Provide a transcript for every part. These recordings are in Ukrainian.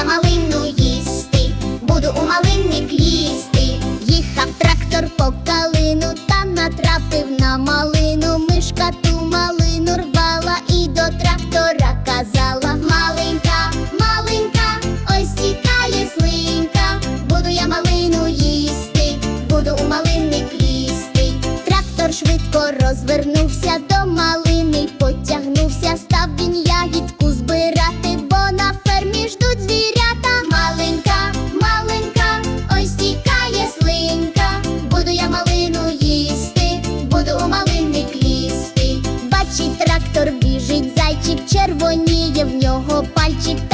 я малину їсти, буду у малинник лізти. Їхав трактор по калину та натрапив на малину. Мишка ту малину рвала і до трактора казала Маленька, маленька, ось тікає слинка. Буду я малину їсти, буду у малинник лізти. Трактор швидко розвернувся до малини. Зайчий трактор біжить, зайчик червоніє в нього пальчик.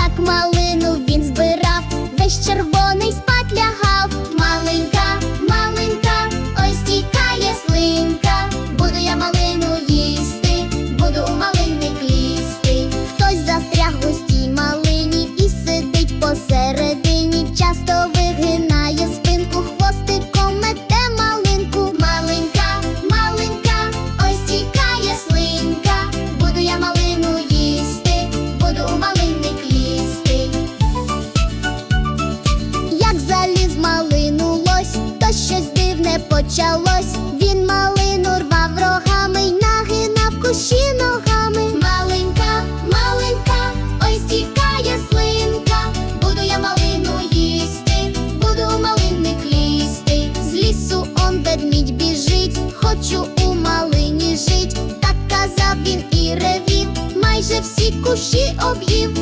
кущі ногами. Маленька, маленька, ось стікає яслинка, Буду я малину їсти, буду у малинник лізти. З лісу он ведмідь біжить, хочу у малині жить. Так казав він і ревів, майже всі кущі об'їв.